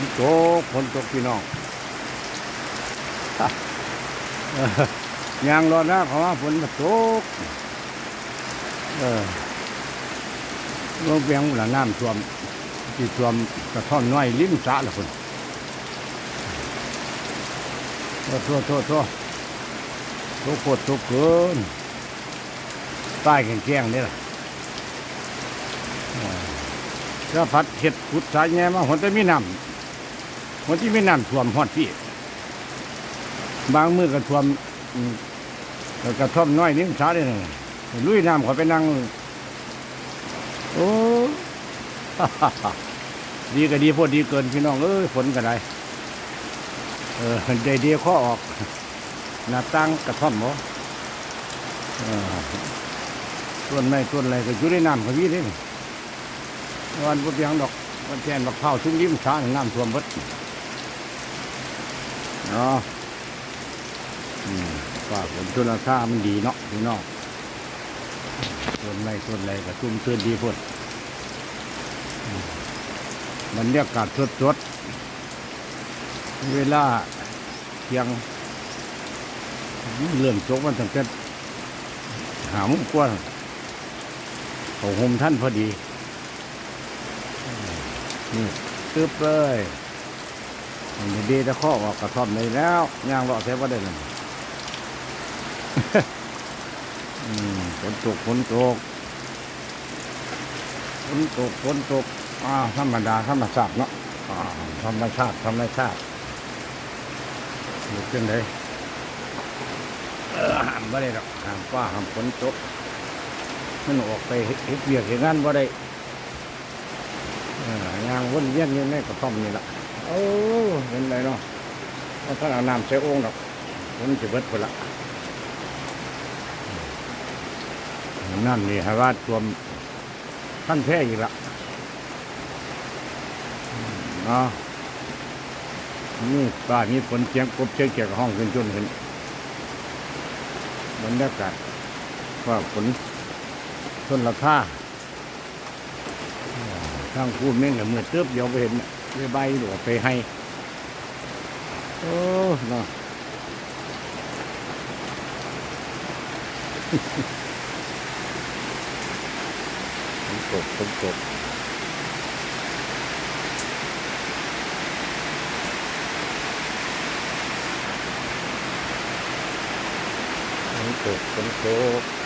นตกฝนตกพี่น้องยางรอนะเขาว่าฝนตก เออโรงเบียงหลังน้ำท่วมที่ท่วมกระท่อนน้อยลิ้มสะละคนโทษโทษโทษโทษตกโคตรตกเกินใต้แข็งแข็งนี่แหละถ้าพัดเห็ดขุดสายแง่มาหนแต่มีน้ำ หนที่ไมีน้ำท่วมหอดพี่ บางมือก็ท่วมกระท่อมน้อยนิ้มช้าเลยนะลุยน้ำขาไปนั่ง โอ้ดีก็ดีพดดีเกินพี่น้องเอ้ยฝนก็ได้เออได้ดีข้อออก หน้าตั้งกระท่อมบ่ต้นไม้ต้นอะไรก็อยู่ในน้ำขาวิ่งเลยวันพุธยังดอกวันแทนดอกเผาชุ่มยิ้มช้าน้ำท่วมบด เนาะอืมว่าผลชนราคามันดีเนาะพี่น้องส่วนไรส่วนไรก็ชุ่มชื่นดีพุ่นอืมบรรยากาศสดสดๆ เวลาเที่ยง เรื่องจกมันตั้งแต่หามุกว่าเขาห่มท่านพอดี นี่ตึ๊บเลย ดีแต่ข้อออกกระท่อมเลยแล้วย่างเลาะเสียว่าได้เลยอืมฝนตกฝนตกฝนตกฝนตกอ่าธรรมดาธรรมชาติเนาะอ่าธรรมชาติธรรมชาติอยู่จังไดเออห้ามบ่ได้หรอกห้ามฟ้าห้ามฝนตกมันออกไปเฮ็ดเวียกเฮ็ดงานบ่ได้ย่างวนเวียนอยู่ในกระท่อมนี่แหละ อ้เห็นไรเนาะว่าถ้าเอาน้ำใส่โอ่งดอกฝนจะเบิดพุ่นละนั่นนี่ฮะว่าตัวมขั้นแท้อีกละเนาะนี่ป้านี่ฝนเสียงกบเสียงเกี่ยกับห้องขึ้นจนขึ้นบรรยากาศว่าฝนชนละท่าทางพูดแม่งกับมือเติบเดียวไปเห็น ไปใบหรือว่าไปให้ โอ้เนาะฝนตกฝนตกฝนตกฝนตก